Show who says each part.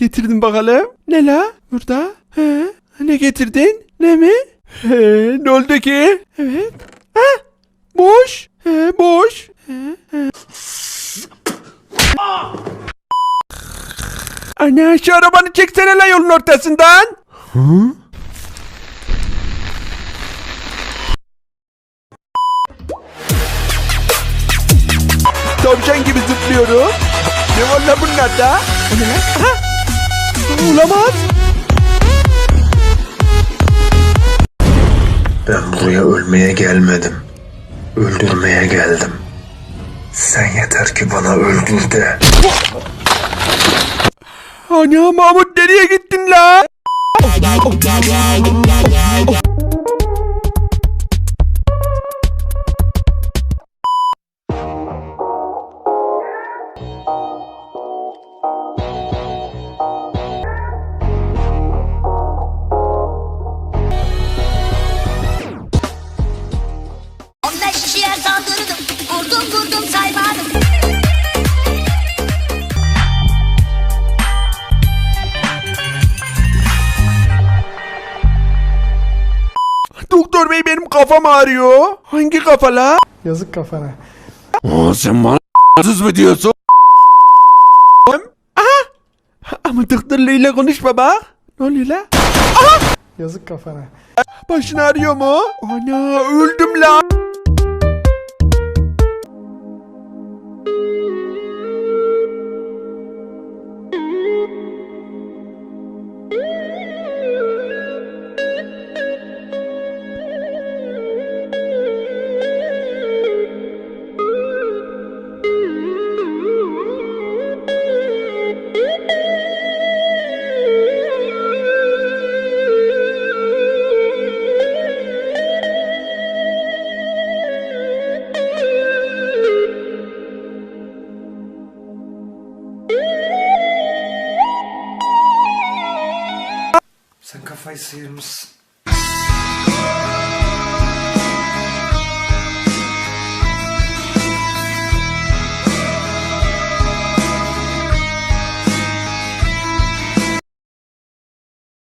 Speaker 1: getirdim bakalım. Ne la? Burada. He. Ne getirdin? Ne mi? He. Ne oldu ki? Evet. Ha? Boş. He. Boş. He. He. Ana şu arabanı çeksene la yolun ortasından. Hı? Tavşan gibi zıplıyorum. Ne var la bunlarda? O ne lan? Aha! Olamaz.
Speaker 2: Ben buraya ölmeye gelmedim. Öldürmeye geldim. Sen yeter ki bana öldür de.
Speaker 1: Ana Mahmut nereye gittin la? Doktor bey benim kafam ağrıyor. Hangi kafa la?
Speaker 3: Yazık kafana.
Speaker 1: Aa, sen bana sız mı diyorsun? Aha! Ama doktorla konuşma bak. Ne oluyor la?
Speaker 3: Yazık kafana.
Speaker 1: Başın ağrıyor mu? Ana öldüm la.
Speaker 2: vai sermos